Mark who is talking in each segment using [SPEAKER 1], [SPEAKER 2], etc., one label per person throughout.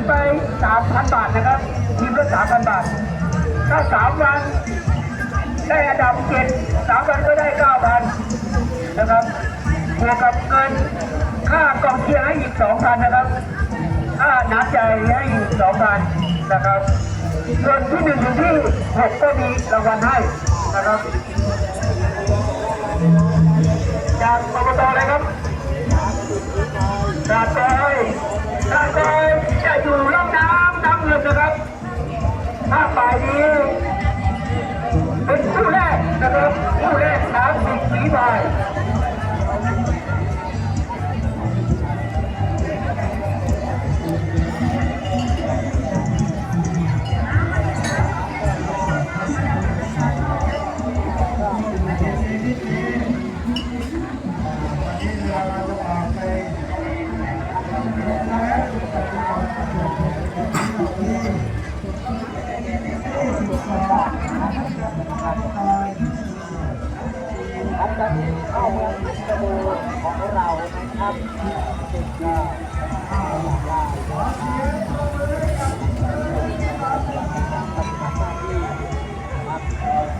[SPEAKER 1] นไปสามพันบาทนะครับ ทีมละสามพันบาท ถ้าสามวัน ได้อันดับเจ็ดสามวันก็ได้เก้าพันนะครับบวกกับเงินค่ากองเชียร์ให้อีกสองพันนะครับ ค่าน้ำใจให้อีกสองพันนะครับส่วนที่หนึ่งถึงที่หกก็มีรางวัลให้นะครับ จากอบตเลยครับ ครับ
[SPEAKER 2] ตอนนี้เข้าเมืองพิษณุโลกของเรานะครับสุดยอดน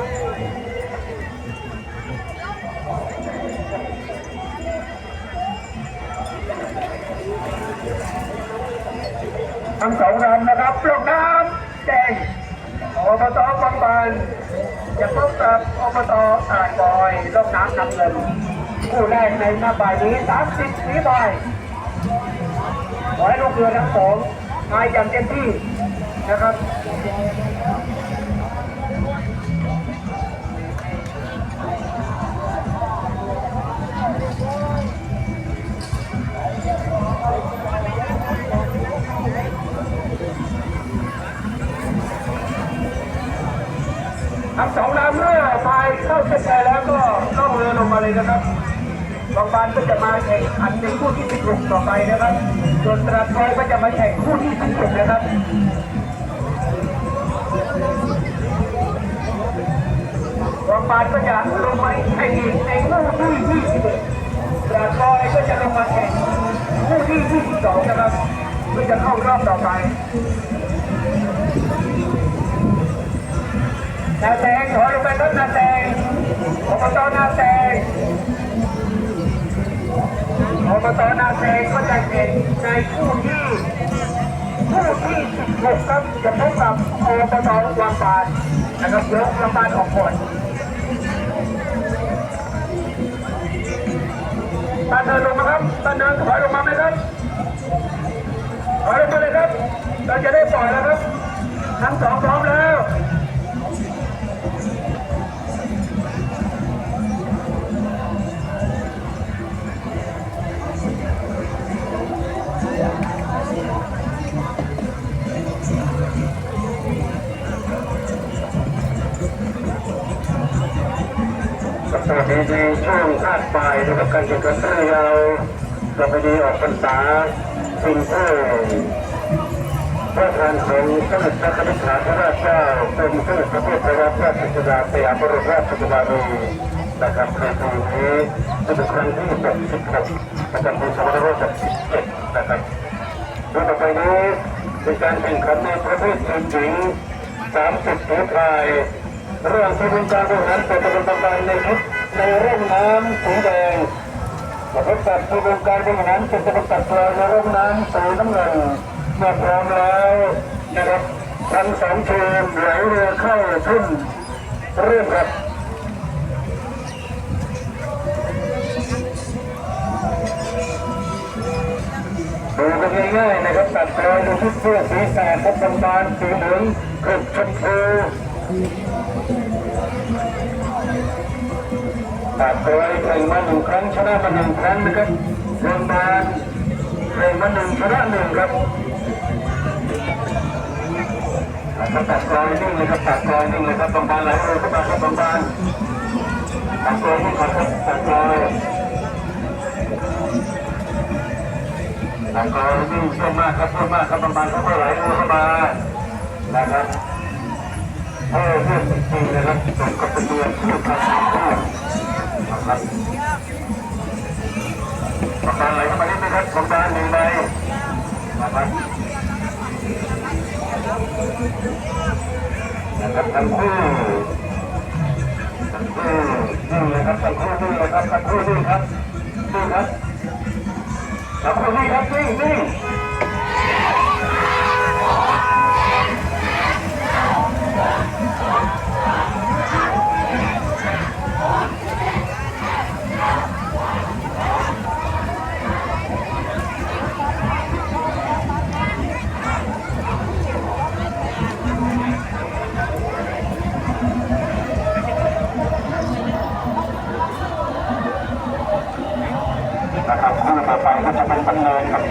[SPEAKER 2] ทั้ง
[SPEAKER 1] สองลำนะครับลงน้ำแดงอบตบางบานจะพบกับอบตอ่างบอยลงน้ำนำเงินคู่แรกในหน้าบ่ายนี้สามสิบสีบายขอให้ลูกเรือทั้งสองมาอย่างเต็มที่นะครับ เข้าเส้นชัยแล้วก็ล่องเรือลงมาเลยนะครับบางบานก็จะมาแข่งขันในคู่ที่ 16 ต่อไปนะครับส่วนตราดทอยก็จะมาแข่งคู่ที่ 17 นะครับบางบานก็จะลงมาแข่งในคู่ที่ 21ตราดทอยก็จะลงมาแข่งคู่ที่ 22 นะครับเพื่อจะเข้ารอบต่อไปนาแตงขอลงไปต้นนาแตง อบตนาแตงอบตนาแตงก็จะเป็นในคู่ที่คู่ที่16ครับจะพบกับอบตวังปานนะครับยกลำบานออกก่อนตาเดินลงมาครับตาเดินถอยลงมาไหมครับถอยลงมาเลยครับ เราจะได้ปล่อยแล้วครับ ทั้งสองพร้อม แล้วสวัสดีในช่วงคาดปลายนะครับการแข่งขันเรือยาเราไปดีออกพรรษาสิ่งผู้พระทานของสมเด็จพระนิธิพระราชเจ้าเป็นสมเด็จพระพุทธราชราชสุดาสยามบรมราชกุมารีนะครับในปีนี้จะเป็นครั้งที่66ประจำปี2567นะครับโดยต่อไปนี้เป็นการแข่งขันในประเภททีมหญิง30ฝีพายเรื่องที่เป็นการบริหารตัวตนต่างๆในชุด ในร่องน้ำสีแดงประเภทสัตว์ที่เป็นการบริหารตัวตนต่างๆในร่องน้ำสีน้ำเงินเมื่อพร้อมแล้วนะครับทั้งสองทีมไหลเรือเข้าขึ้นเริ่มครับดู
[SPEAKER 3] ง่ายๆนะครับตัดรอยดูที่เสื้อสีแสดพบบางบานสีเหลืองกรุบชมพู ตัดรอยแข่งมาหนึ่งครั้งชนะมาหนึ่งครั้งนะครับบางบานแข่งมาหนึ่งชนะหนึ่งครับตัดรอยนิ่งเลยครับตัดรอยนิ่งเลยครับบางบานไหลเลยเข้ามาครับบางบานตัดรอยนิ่งครับตัดรอยแล้วก็วิ่งเชื่อมากครับเชื่อมากครับบางๆเขาก็ไหลเข้ามานะครับเออเพื่อนจริงนะครับสมกับเป็นเดือนที่ทำคู่นะ ครับบางไหลเข้ามานิดนึงครับบางหนึ่งใบนะครับนะครับทั้งคู่ทั้งคู่นิ่งเลยครับทั้งคู่นิ่งเลยครับทั้งคู่นิ่ครับนิ่ครับครับคุณนี่ครับนี่นี่ ครับ